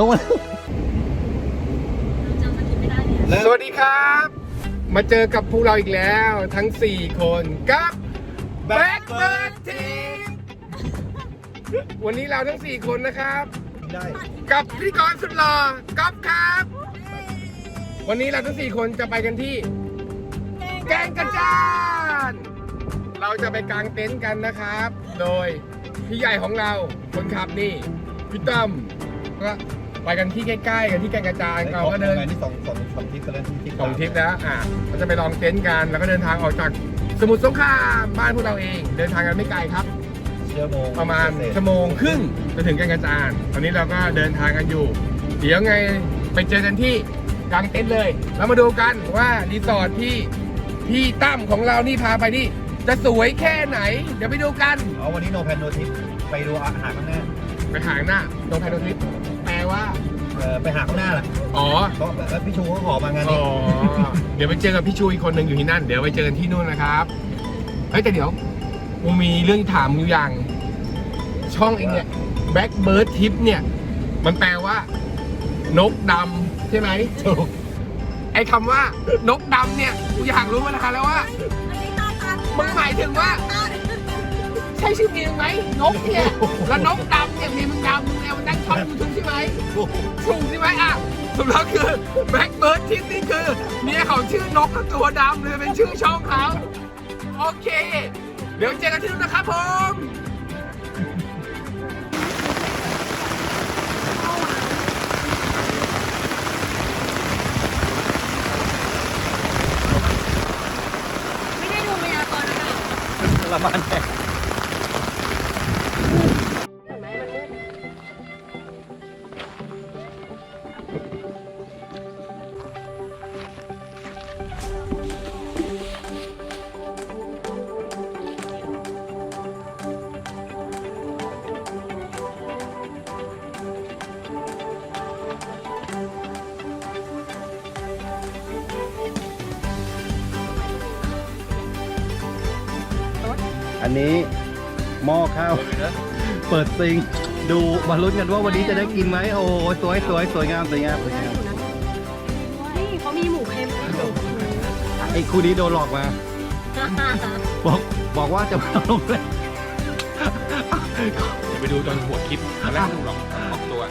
ล้วมันจำสกิปไม่ได้เนี่ยสวัสดีครับ มาเจอกับพวกเราอีกแล้วทั้ง 4 คนกับแบ็คเบิร์ดทีมวันนี้เราทั้ง 4 คนนะครับ ได้กับพิธีกรสุดหล่อก๊อฟครับ วันนี้เราทั้ง 4 คนจะไปกันที่ แกงกระจานเราจะไปกางเต็นท์กันนะครับ โดยพี่ใหญ่ของเราคนขับนี่พี่ตั้มก็ ไปกันที่ใกล้ๆกันที่แกงกระจานเราก็เดินงานที่สองสองสองทริปกันแล้วทริปสองทริปแล้วอะเราจะไปลองเต็นท์กันแล้วก็เดินทางออกจากสมุทรสงครามบ้านพวกเราเอง เดินทางกันไม่ไกลครับชั่วโมงประมาณชั่วโมงครึ่งจะถึงแก่งกระจานตอนนี้เราก็เดินทางกันอยู่ เดี๋ยวไงไปเจอกันที่กลางเต็นท์เลยแล้วมาดูกันว่ารีสอร์ทที่พี่ตั้มของเรานี่พาไปนี่จะสวยแค่ไหน เดี๋ยวไปดูกันเอาวันนี้โนแพนโนทิปไปดูอาหารข้างหน้า ไปหางหน้าตรงไพโรทริปแปล ว่าเออไปหาข้างหน้าแหละอ๋อ เพราะแบบพี่ชูเขาขอมางานอ๋นี้อ เดี๋ยวไปเจอกับพี่ชูอีกคนหนึ่งอยู่ที่นั่น เดี๋ยวไปเจอกันที่นู่นนะครับเฮ้ยแต่เดี๋ยวกูมีเรื่องถามอยู่อย่าง ช่องเองเนี่ย Black Bird Tip เนี่ย มันแปลว่า นกดำใช่ไหมถูกไอ้คำว่า นกดำเนี่ย กูอยากรู้มานานแล้วว่าอันนี้ตาตามันหมายถึงว่า ใช่ชื่อเมียมึงไหมนกเนี่ยแล้วนกดำเนี่ยเมียมึงดำมึงเนี่ยมันตั้งช่องยูทูบใช่ไหมถูกถูกใช่ไหมอะสุดแล้วคือแบ็กเบิร์ดทิปนี่คือเมียเขาชื่อนกและตัวดำเลยเป็นชื่อช่องเขาโอเค เดี๋ยวเจอกันที่นู่นนะครับผมไม่ได้ดูพยากรณ์อากาศละมันแตก นนี้หม้อข้าว เปิดซิงดูมาลุ้นกันว่าวันนี้จะได้กินไหมโอ้ยสวยสวยสวยงามสวยงามสวยงามนี่เขามีหมูเค็มด้วยไอ้คู่นี้โดนหลอกมาบอกบอกว่าจะมาลงเลยเดี๋ยวไปดูตอนหัวคลิปตอนแรกหลอกออกตัว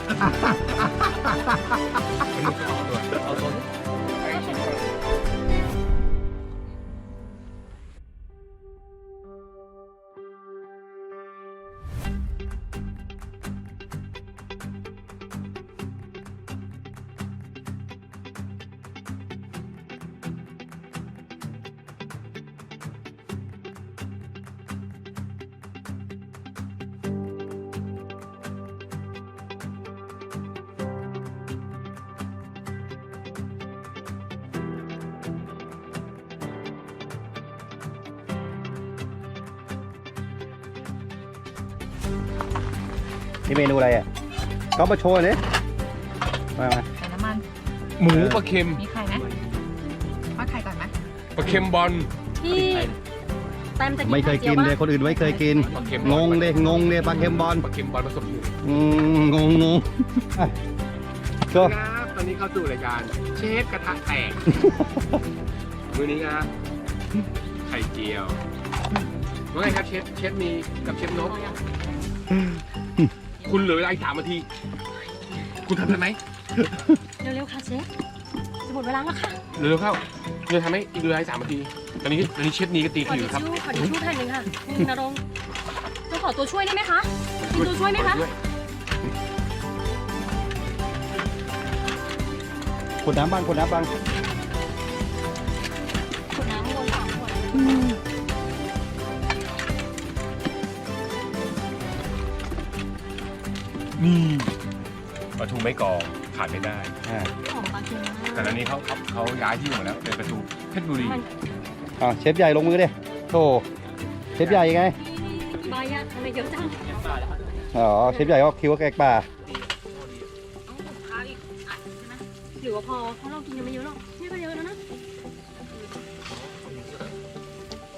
นี่เมนูอะไรอะก็มาโชว์เลยมามาใส่น้ำมัน หมูปลาเค็มมีไข่ไหมทอดไข่ก่อนไหมปลาเค็มบอลที่แตมจะกินไม่เคยกินเลยคนอื่นไม่เคยกิน ปลาเค็มงงเลยงงเลยปลาเค็มบอลปลาเค็มบอลผสมหมูอืมงงงงอะก็ครับตอนนี้เข้าสู่รายการเชฟกระทะแตกมื้อนี้นะไข่เจียวว่าไงครับเชฟเชฟมีกับเชฟนก คุณเหลือเวลาอีกสามนาที คุณทำได้ไหมเร็วๆค่ะเชฟจะหมดเวลาแล้วค่ะเร็วๆเข้าเร็วทำไหมอีกเหลืออีกสามนาทีตอนนี้ตอนนี้เชฟนี้ก็ตีขอคิทิวชครับ ชู่ขอทิชชู่แผ่นหนึ่งค่ะคุณนรงค์จะขอตัวช่วยได้ไหมคะมีตัวช่วยไหมคะขวดน้ำบ้างขวดน้ำบ้าง นี่ปลาทูไม่กรองขาดไม่ได้ อ่าหอมปลาเค็มมากแต่ตอนนี้เขาเขาเขาย้ายที่อยู่หมดแล้วเป็นปลาทูเพชรบุรีมันอ่าเชฟใหญ่ลงมือดิโธ่เชฟใหญ่ยังไงใบอะทำไมเยอะจังอ๋อเชฟใหญ่ก็คิดว่าแกงป่าข้าวอีกอันใช่ไหมหรือว่าพอเพราะเรากินยังไม่เยอะหรอกนี่ก็เยอะแล้วนะ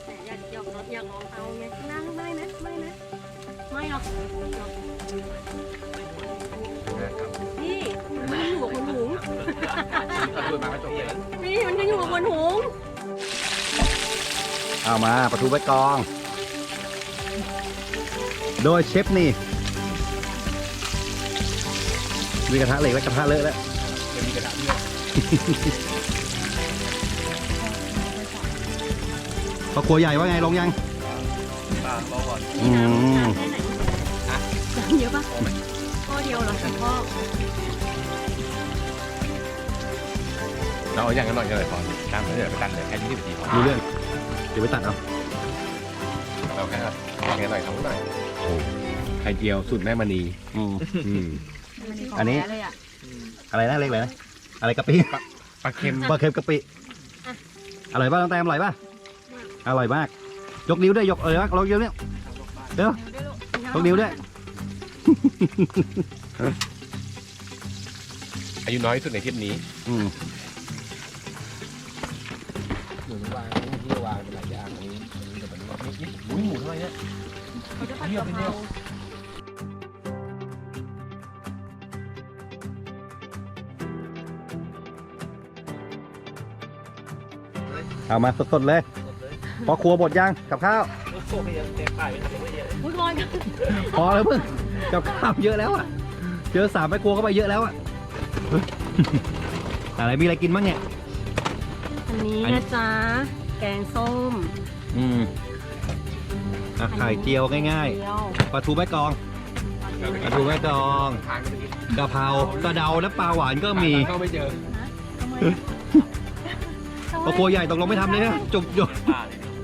แต่อยากอยากลองอยากลองเอาไงข้างหน้าไม่ไหมไม่ไหมไม่หรอกนะครับนี่ มันอยู่กับคนหุงเอาตัวมาก็จบเลยนี่มันก็อยู่กับคนหุงเอามาปลาทูใบกอง โดยเชฟนี่มีกระทะเหล็กและกระทะเลอะแล้วจะมีกระดาษด้วยพอครัวใหญ่ว่าไงลงยังปลารอก่อนอืมแค่ไหนจานเยอะปะพ่อเดียวเหรอแต่พ่อ เราเอาอย่างกันหน่อยกันเลยพอตามเดี๋ยวไปตัดเลยแค่ยี่สิบนาทีพอดูเรื่องเดี๋ยวไปตัดเอาเราแค่อย่างกันหน่อยทั้งหน่อยโอ้ไข่เจียวสูตรแม่มณีอืมอืม อันนี้เลยอะอะไรนะเล็กเลยนะอะไรกะปิปลาเค็มปลาเค็มกะปิอร่อยป่ะน้องแตมอร่อยป่ะอร่อยมาก ยกนิ้วด้วยยกเออลองยกนิ้วเดี๋ยวยกนิ้วด้วยอายุน้อยที่สุดในทริปนี้ อืม หมูวางที่วางเป็นหลายอย่างนี้นี่แต่เป็นแบบนี้อุ้ยหมูทำไมเนี่ยเขาจะผัดกะเพราเอามาสดๆเลยพอครัวบดยังกับข้าวอุ้ยก่อนพอแล้วเพิ่งกับข้าวเยอะแล้วอะเจอสามไปครัวเข้าไปเยอะแล้วอะอะไรมีอะไรกินบ้างเนี่ย อันนี้อันนี้นะจ๊ะ แกงส้มอืมอะไข่เจียวง่ายเดียวๆปลาทูแม่กองปลาทูแม่กองทานกันไปกินกะเพรากระเดาและปลาหวานก็มี เข้าไม่เจอทำไมพอครัวใหญ่ตกลงไม่ทำเลยนะจุกหยด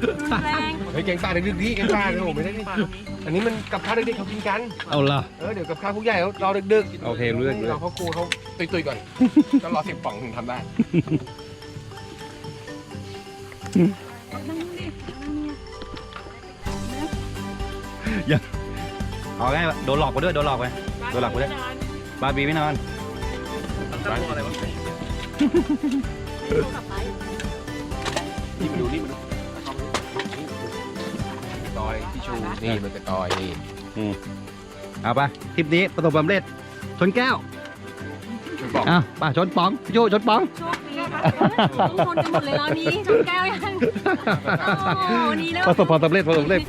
รุนแรงเฮ้ยแกงปลาเด็กๆนี่แกงปลาเนี่ยผมไม่ได้นี่อันนี้มันกับข้าวเด็กๆเขากินกัน เอาละ เออเดี๋ยวกับข้าวพวกใหญ่เขารอดึกๆโอเครู้เรื่องรู้เรื่องเราเขาครูเขาตุยๆก่อนก็รอสิบป่องถึงทำได้ นั่งดินั่งเนี่ยเอาไงโดนหลอกไปด้วยโดนหลอกไปโดนหลอกไปด้วยบาร์บีไม่นอนร้านอะไรวะเอากลับไปนี่มาดูนี่มาดูตอยที่ชูนี่มันเป็นตอยนี่เอาไปทริปนี้ประสบความสำเร็จชนแก้วช่วยบอกอะไป่ะชนป๋องพี่โจชนป๋องโชคดี ทุกคนจะหมดเลยแล้วนี้ชนแก้วยังโอ้นี่แล้วประสบความสำเร็จประสบความสำเร็จ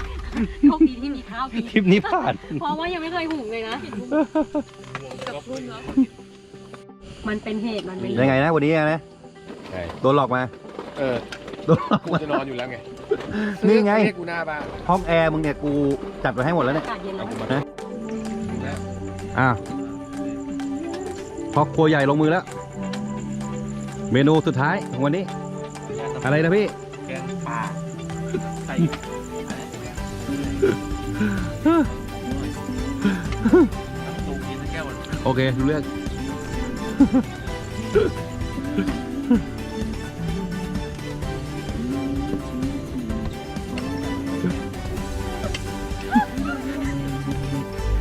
โชคดีที่มีข้าวกินทริปนี้ผ่าน เพราะว่ายังไม่เคยหุงเลยนะมันเป็นเหตุมันเป็นเหยังตุไงนะวันนี้นะใช่โดนหลอกมา เออโดนหลอกกูมาจะนอนอยู่แล้วไงนี่ไงเรียกกูหน้าบ้านห้องแอร์มึงเนี่ยกูจัดไว้ให้หมดแล้วเนี่ยอากาศเย็นแล้วเอากูมาฮะอะพอครัวใหญ่ลงมือแล้ว เมนูสุดท้ายของวันนี้ อะไรนะพี่ แกงปลาใส่โอเครู้เรื่อง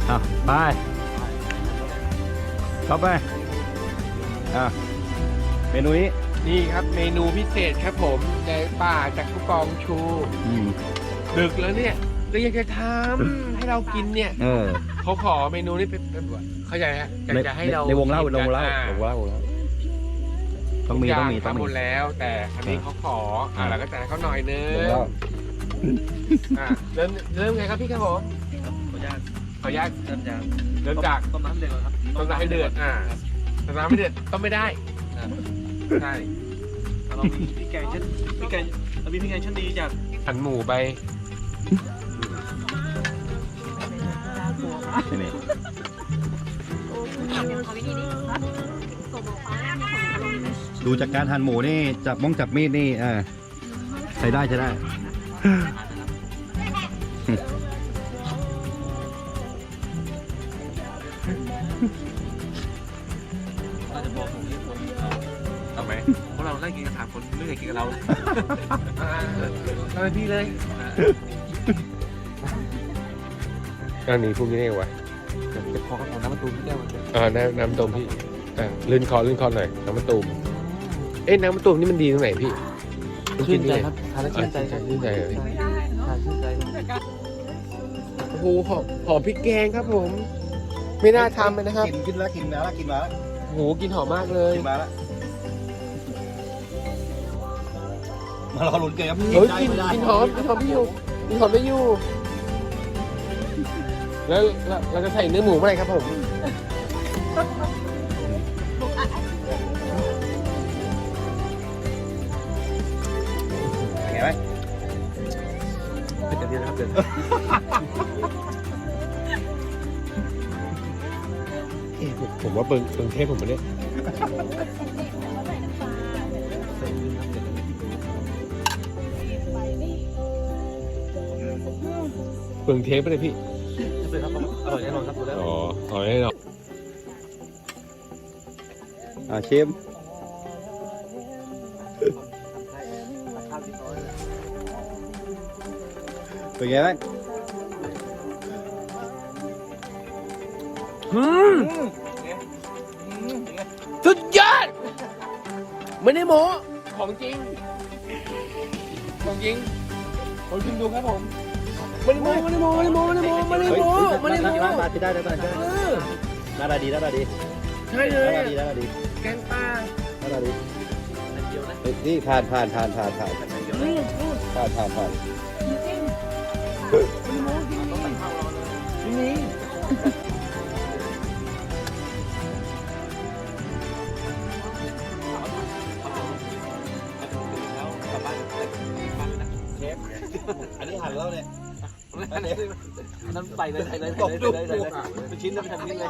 อะไปเข้าไปอะเม นูนี้นี่ครับเมนูพิเศษครับผมแกงป่าจากผู้กองชูอืมดึกแล้วเนี่ยก็ยังจะทำให้เรากินเนี่ยเออเขาขอเมนูนี้เป็นเป็นแบบเข้าใจฮะอยากจะให้เราในวงเล่ากินในวงเล่าอ่วงเล่าวงเล่าต้องมีทุกต้องมีย่าต้องทำหมีมดแล้ว แต่อันนี้เขาขออ่าอ่าเราก็จ่ายเขาหน่อยนึงวงเล่าอ่าเริ่มเริ่มไงครับพี่ครับผมขออนุญาตขออนุญาตเริ่มจากเริ่มจากต้มน้ำเดือดก่อนครับต้มน้ำให้เดือดอ่าต้มน้ำไม่เดือดต้มไม่ได้ ครับ ใช่เรามีพริกแกงชั้นพริกแกงเรามีพริกแกงชั้นดีจากหั่นหมูไปนี่เอาวิธีนี้ส่งหมอฟ้ามีของอร่อยไหมดูจากการหั่นหมูนี่จับมงจับมีดนี่อ่าใช้ได้ใช้ได้ ได้กินกันสามคนไม่เคยกินกับเราอ่าทำไมพี่เลยอันนี้พูดไม่ได้วะจะขอกับผมน้ำมันตูมแก้วมันอ่าน้ำน้ำมะตูมพี่อ่าลื่นคอลื่นคอหน่อยน้ำมะตูมเอ๊ะน้ำมะตูมนี่มันดีตรงไหนพี่ชื่นใจครับทานแล้วชื่นใจครับชื่นใจเลยทานชื่นใจโอ้โหหอมหอมพริกแกงครับผม ไม่น่าทำเลยนะครับ กินขึ้นแล้วกินแล้วกินแล้วโอ้โหหกลินหอมมากเลยมาแล้ว มารอลุ้นเกมครับเฮ้ยกลินกลินหอมกลินหอมไม่อยู่กลินหอมไม่อยู่ แล้วแล้วเราจะใส่เนื้อหมูเมื่อไหร่ครับผมเป็นไงไหมเป็นกันดีนะครับเดี๋ยวเอ๊ะผมผมว่าเบิงเบิงเทพผมมาเนี่ย เบิงเทปไปเลยพี่เป็นครับอร่อยแน่นอนครับดูแล้วอ๋อเอาให้เราอ่าชิมข้าวที่น้อยเป็นไงบ้างสุดยอดไม่ได้โม้ของจริง ของจริงลองชิมดูครับผม ไม่ได้โม้ไม่ได้โม้ไม่ได้โม้ไม่ได้โม้ไม่ได้โม้ไม่ได้โม้ที่ได้ได้ได้ได้เออหน้าตาดีหน้าตาดีใช่หเลน้ายตาดีหน้าตาดีแกงป่าหน้าตาดีเฮ้ยนี่ผ่านผ่านผ่านผ่านผ่านเฮ้ยพูดผ่านผ่านผ่าน เลยตกลูกกูเป็นชิ้นแล้วไปทำชิ้นเลย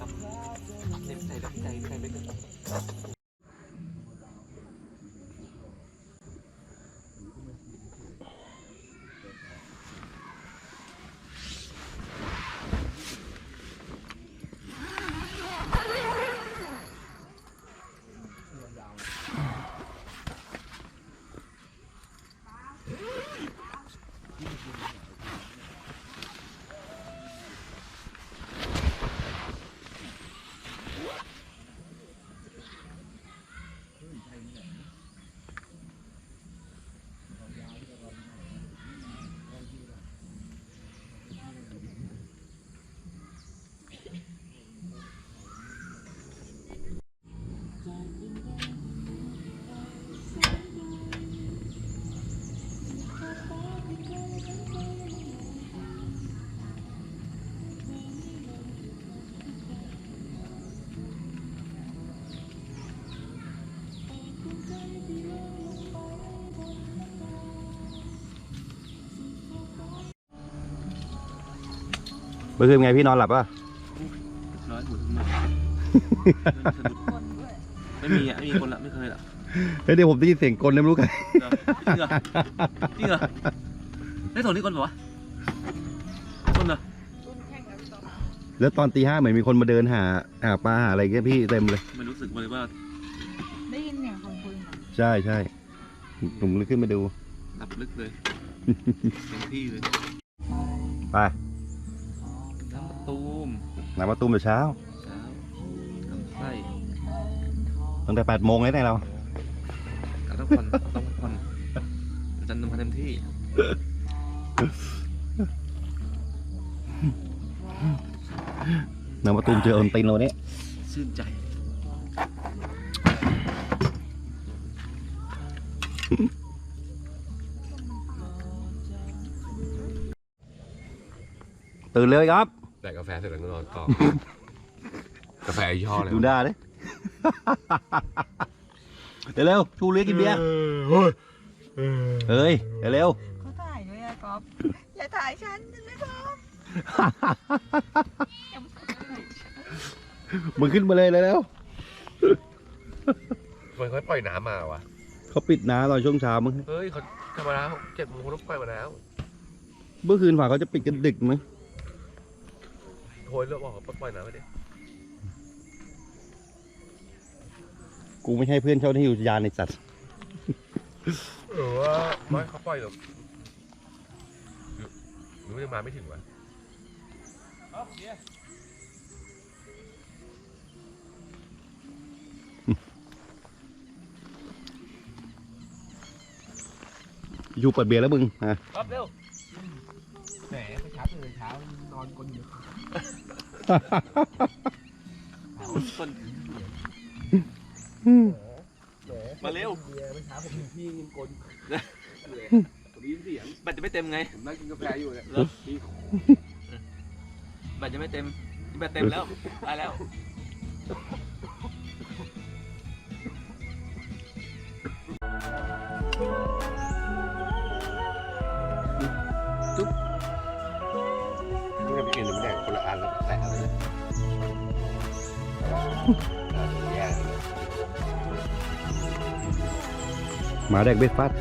เมื่อคืนไงพี่นอนหลับป่ะร้อยหุ่นไม่มีอะไม่มีคนละไม่เคยละเฮ้ยเดี๋ยวผมได้ยินเสียงกลนะไม่รู้ใครจริงเหรอจริงเหรอได้ส่งที่คนบอกว่าคนเหรอแล้วตอนตีห้าเหมือนมีคนมาเดินหาหาปลาหาอะไรเงี้ยพี่เต็มเลย ไม่รู้สึกเลยว่าได้ยินเสียงของคุณใช่ใช่ผมเลยขึ้นมาดูหลับลึกเลยเต็มที่เลยไปน้ำมะตูม น้ำมาตุ้มแต่เช้าเช้าน้ำไส้ตั้งแต่แปดโมงเลยเนี่ยเราการต้องผ่อนต้องผ่อนจันทร์ทำเต็มที่น้ำมาตุ้มเจออนตินเราเนี่ยชื่นใจตื่นเลยครับ แต่กาแฟเสร็จแล้วก็นอนต่อ กาแฟยี่ห้ออะไรดูหน้าดิเร็วๆชูเลี้ยงกินเบียร์เฮ้ยเร็วเขาถ่ายด้วยอะก๊อฟอย่าถ่ายฉันฉันไม่ชอบๆมึงขึ้นมาเลยเร็วมันค่อยปล่อยน้ำมาวะ ๆเขาปิดน้ำตอนช่วงเช้ามึงเฮ้ยเขาธรรมดาเจ็ดโมงเขาต้องปล่อยมาแล้ว เมื่อคืนฝ่าเขาจะปิดกันดึกมั้ง โหยเลือดออกปักปล่อยหนาไปดิกูไม่ใช่เพื่อนเจ้าที่อยู่ยานในสัตว์หรือว่าไม่เขาปล่ยหรอกหรือยังมาไม่ถึงวะอยู่เปิดเบียร์แล้วมึงอะรับเร็ว แหมไปเช้าตื่นเช้านอนกลนอยู่คนมาเร็วเบียร์ไปเช้าผมเห็นพี่ยิงกลนผมยินเสียงแบตจะไม่เต็มไงผมนั่งกินกาแฟอยู่เนี่ยเหรอแบตจะไม่เต็มแบตเต็มแล้วได้แล้ว มาแดกเบ็ดฟัด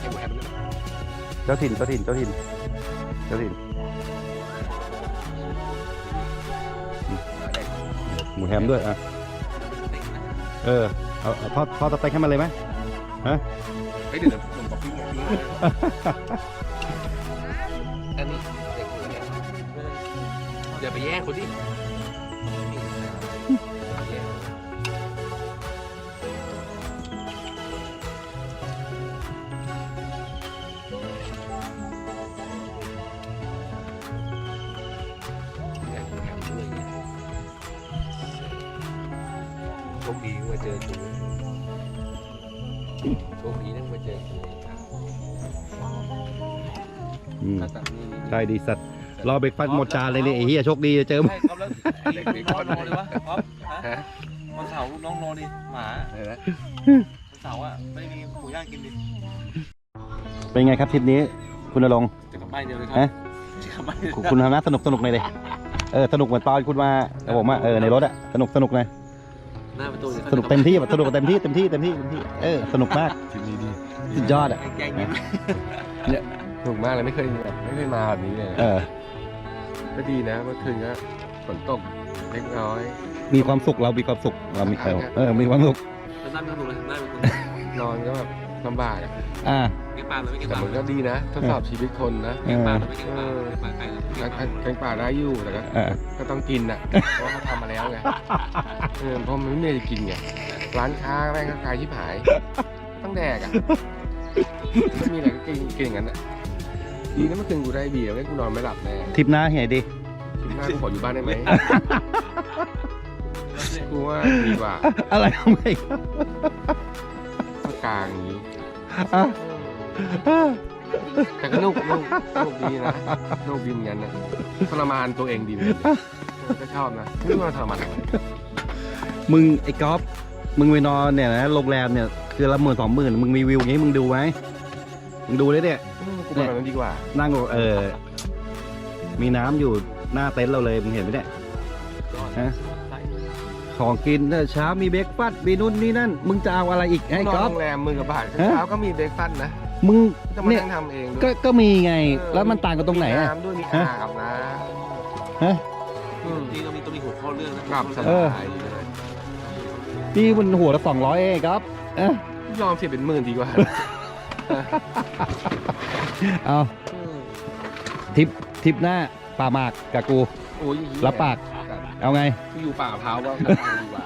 เอ็มแฮมเลยเจ้าถิ่นเจ้าถิ่นเจ้าถิ่นเจ้าถิ่นมาแดกหมูแฮมด้วยอะ เออเอาเอาทอดทอดสเต็กให้มันเลยไหมเฮ้ยเดี๋ยวผมบ อันนี้เด็กคนเนี่ยอย่าไปแย่งคนที่แย่งโชคดีมาเจอกูโชคดีนั่งมาเจอกู อืมถ้าตัดนี่ใช่ดีสัตว์รอเบรกฟัดหมดจานเลยเนี่ยไอ้เหี้ยโชคดีเจอมึงใช่ครับแล้วนี่น้องรอเลยวะครับฮะวันเสาร์น้องรอดิหมาอะไรนะวันเสาร์อะไม่มีหมูย่างกินดิเป็นไงครับทริปนี้ คุณนรงค์ จะกลับบ้านเดียวเลยครัฮะ จะกลับบ้านเดียวคุณคุณทำหน้าสนุกสนุกหน่อยเลยเออสนุกเหมือนตอนคุณมากับผมอะเออในรถอะสนุกสนุกหน่อยหน้าประตูสนุกเต็มที่แบบสนุกเต็มที่เต็มที่เต็มที่เต็มที่เออสนุกมากทริปนี้ดีสุดยอดอะ แกงยิ้ม ถูกมากเลยไม่เคยแบบไม่เคยมาแบบนี้เลยเออ ก็ดีนะเมื่อคืนก็ฝนตกเล็กน้อย มีความสุขเรามีความสุขเรามีเออเออมีความสุขแล้วหน้าเป็นคนเลยหน้าเป็นคนนอนก็แบบลำบากอะอ่าเก็บปลาเลยไม่เก็บแต่ปลามันก็ดีนะ ทดสอบชีวิตคนนะเอเก็บอปลาเลยไม่เก็บปลาเก็บปลาใครเลยเก็บปลาแกงป่าได้อยู่แต่ก็เออก็ต้องกินอะเพราะว่าเขาทำมาแล้วไงเออเพราะมันไม่มีอะไรจะกินไงร้านค้าแม่งก็ขายชิบหายต้องแดกอะไม่มีอะไรก็กินกินอย่างนั้นอะ ดีนะเมื่อคืนกูได้เบียร์ไม่งั้นกูนอนไม่หลับแน่ทริปหน้าเหี่ยดี คิดหน้ากูขออยู่บ้านได้ไหม กูว่าดีกว่าอะไรทำไมภาคกลางอย่างนี้ อะอะแต่ก็นุกนุกนุกดีนะนุกดีเหมือนกันนะทรมานตัวเองดีเหมือนกันก็ชอบนะไม่รู้ว่าทรมานทำไมมึงไอ้ก๊อฟมึงไปนอนเนี่ยนะโรงแรมเนี่ยคือละหมื่นสองหมื่นมึงมีวิวอย่างนี้มึงดูไหมมึงดูเลยเนี่ยอืม กูมาแบบนั้นดีกว่า นั่งเออ มีน้ำอยู่หน้าเต็นท์เราเลยมึงเห็นไหมเนี่ย ฮะ ของกินเนี่ยเช้ามีเบรกฟาสต์มีนู่นนี่นั่น มึงจะเอาอะไรอีกไอ้นอนก๊อฟ โรงแรมมือกับบาทฮะ เช้าก็มีเบรกฟาสต์นะมึง จะมาเนี่ย นั่งทำเองด้ก็วยก็มีไงเออแล้วมันต่างกันตรงไหนมีอะน้ำด้วยมีฮะอ่างอาบน้ฮะำอืม นี่ต้องมีต้องมีหัวข้อเรื่องนะหลับสเออบายเลยนี่มันหัวละสองร้อยเองก๊อฟเอ้ยยอมเสียเป็นหมื่นดีกว่า เอาอืมทริปทริปหน้าป่าหมากกับกู โอ้ยอย่างนี้รับปาก ครับเอาไง กูอยู่ป่าเท้าวว่าดีกว่า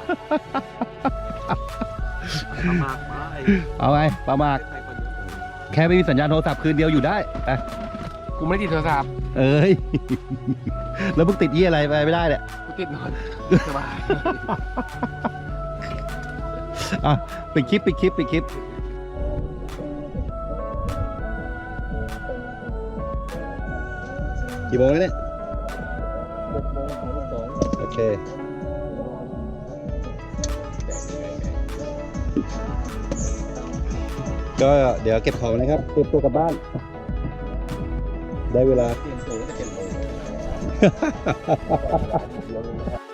มากไปเอาไงป่าหมาก แค่ไม่มีสัญญาณโทรศัพท์คืนเดียวอยู่ได้อะกูไม่ได้ติดโทรศัพท์เอ้ย แล้วมึงติดยี่อะไรไปไม่ได้เนี่ยกูติดนอนสบาย อะปิดคลิปปิดคลิปปิดคลิป กี่โมงแล้วเนี่ยโอเคก็เดี๋ยวเก็บของนะครับเตรียมตัวกลับบ้าน ได้เวลา เตรียมตัวจะเก็บของ